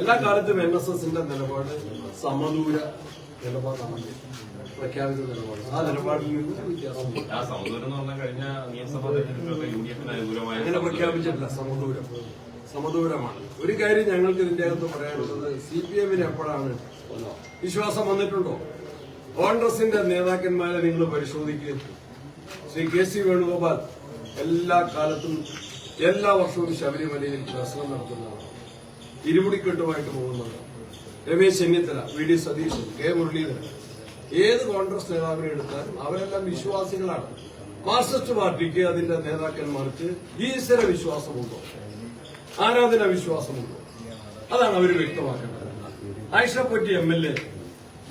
എല്ലാ കാലത്തും N S എസിന്റെ നിലപാട് സമദൂര നിലപാടാണ്. നിലപാട് ആ നിലപാടിൽ നിന്ന് വ്യത്യാസമില്ല ആ സമുദ്രം എന്ന് പറഞ്ഞാൽ കഴിഞ്ഞ നിയമസഭാ തെരഞ്ഞെടുപ്പിലൊക്കെ യു ഡി എഫിന് അനുകൂലമായ അങ്ങനെ പ്രഖ്യാപിച്ചിട്ടില്ല. സമദൂരം. സമദൂരമാണ്. ഒരു കാര്യം ഞങ്ങൾക്ക് ഇതിന്റെ അകത്ത് പറയാനുള്ളത് സി പി എമ്മിന് എപ്പോഴാണ് വിശ്വാസം വന്നിട്ടുണ്ടോ? കോൺഗ്രസിന്റെ നേതാക്കന്മാരെ നിങ്ങൾ പരിശോധിക്കുക ശ്രീ കെ സി വേണുഗോപാൽ എല്ലാ കാലത്തും എല്ലാ വർഷവും ശബരിമലയിൽ ദർശനം നടത്തുന്നതാണ് ഇരുമുടിക്കെട്ടുമായിട്ട് പോകുന്നതാണ് Ramesh Chennithala V D Satheesan K Muraleedharan ഏത് കോൺഗ്രസ് നേതാവിനെ എടുത്താലും അവരെല്ലാം വിശ്വാസികളാണ്. മാർക്സിസ്റ്റ് പാർട്ടിക്ക് അതിന്റെ നേതാക്കന്മാർക്ക് ഈശ്വര വിശ്വാസമുണ്ടോ? ആരാധന വിശ്വാസമുണ്ടോ? അതാണ് അവർ വ്യക്തമാക്കേണ്ടത്. ആയിഷപ്പറ്റി എം എൽ എ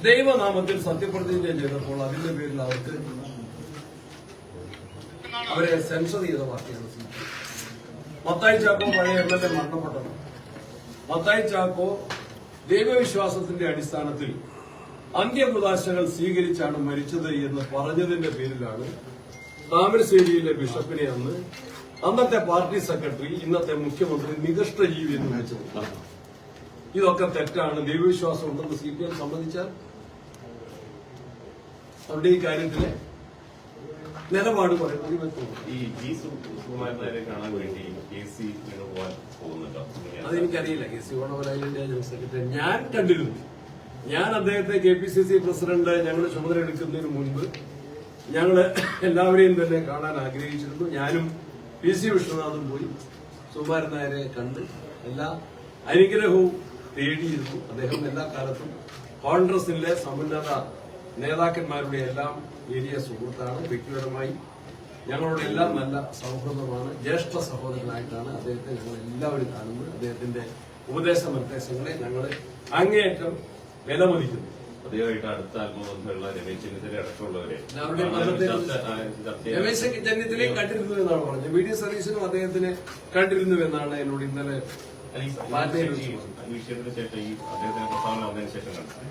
ദൈവനാമത്തിൽ സത്യപ്രതിജ്ഞ ചെയ്തപ്പോൾ അതിന്റെ പേരിൽ അവർക്ക് അവരെ സെൻസർ ചെയ്ത പാർട്ടിയാണ് സി പി. മത്തായി ചാക്കോ പഴയ എം മരണപ്പെട്ടത് മത്തായി ചാക്കോ ദൈവവിശ്വാസത്തിന്റെ അടിസ്ഥാനത്തിൽ അന്ത്യപ്രദാശകൾ സ്വീകരിച്ചാണ് മരിച്ചത് എന്ന് പറഞ്ഞതിന്റെ പേരിലാണ് താമരശ്ശേരിയിലെ ബിഷപ്പിനെ അന്ന് അന്നത്തെ പാർട്ടി സെക്രട്ടറി ഇന്നത്തെ മുഖ്യമന്ത്രി നികഷ്ട ജീവി എന്ന് വിളിച്ചത്. ഇതൊക്കെ തെറ്റാണ്. ദൈവവിശ്വാസം ഉണ്ടെന്ന് സി പി എം സംബന്ധിച്ചാൽ അവരുടെ ഈ കാര്യത്തിലെ നിലപാട് ഈ ജി കാണാൻ വേണ്ടി കെ സി വേണുഗോപാൽ പോകുന്നുണ്ടോ? അതെനിക്കറിയില്ല കെ സി ഓണവരായിലിന്റെ ജനറൽ സെക്രട്ടറി. ഞാൻ കണ്ടിരുന്നു. ഞാൻ അദ്ദേഹത്തെ K P C C president ഞങ്ങൾ ചുമതല എടുക്കുന്നതിന് മുൻപ് ഞങ്ങൾ എല്ലാവരെയും തന്നെ കാണാൻ ആഗ്രഹിച്ചിരുന്നു. ഞാനും പി സി വിശ്വനാഥും പോയി സുകുമാരൻ നായരെ കണ്ട് എല്ലാ അനുഗ്രഹവും തേടിയിരുന്നു. അദ്ദേഹം എല്ലാ കാലത്തും കോൺഗ്രസിലെ സമുന്നത നേതാക്കന്മാരുടെ എല്ലാം ഏരിയ സുഹൃത്താണ് വ്യക്തിപരമായി ഞങ്ങളുടെ എല്ലാം നല്ല സൗഹൃദമാണ് ജ്യേഷ്ഠ സഹോദരനായിട്ടാണ് അദ്ദേഹത്തെ ഞങ്ങൾ എല്ലാവരും കാണുന്നത് അദ്ദേഹത്തിന്റെ ഉപദേശ നിർദ്ദേശങ്ങളെ ഞങ്ങൾ അങ്ങേയറ്റം വിലമതിക്കുന്നു അദ്ദേഹമായിട്ട് അടുത്ത ആത്മബന്ധമുള്ള രമേശ് ചെന്നിത്തല അടക്കമുള്ളവരെ രമേശ് ചെന്നിത്തലയും കണ്ടിരുന്നു എന്നാണ് പറഞ്ഞത് വി ഡി സതീശനും അദ്ദേഹത്തിനെ കണ്ടിരുന്നു എന്നാണ് എന്നോട് ഇന്നലെ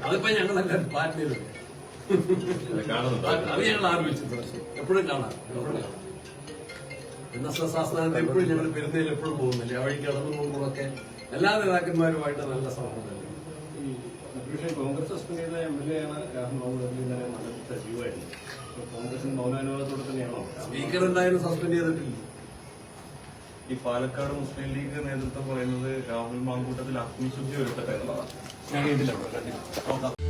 അതിപ്പോ ഞങ്ങളെല്ലാം പാർട്ടിയിലുണ്ട് അത് ഞങ്ങൾ ആരംഭിച്ചത് എപ്പോഴും കാണാം. എപ്പോഴും കാണാം. ആസ്ഥാനത്ത് എപ്പോഴും ഞങ്ങൾ പെരുന്നയിൽ എപ്പോഴും പോകുന്നില്ല. ആ വഴി കടന്നു പോകുമ്പോഴൊക്കെ എല്ലാ നേതാക്കന്മാരുമായിട്ട് നല്ല സൗഹൃദം പക്ഷേ കോൺഗ്രസ് സസ്പെൻഡ് ചെയ്ത എം എൽ എ ആണ് രാഹുൽ നല്ല സജീവമായിരുന്നു കോൺഗ്രസിന് മൗനാനുവാദത്തോടെ തന്നെയാണോ? സ്പീക്കർ എന്തായാലും സസ്പെൻഡ് ചെയ്തിട്ടില്ല. ഈ പാലക്കാട് മുസ്ലിം ലീഗ് നേതൃത്വം പറയുന്നത് രാഹുൽ മാങ്കൂട്ടത്തിൽ അഗ്നിശുദ്ധി വരുത്തട്ടെ എന്നുള്ളതാണ് ഞാൻ കേട്ടില്ല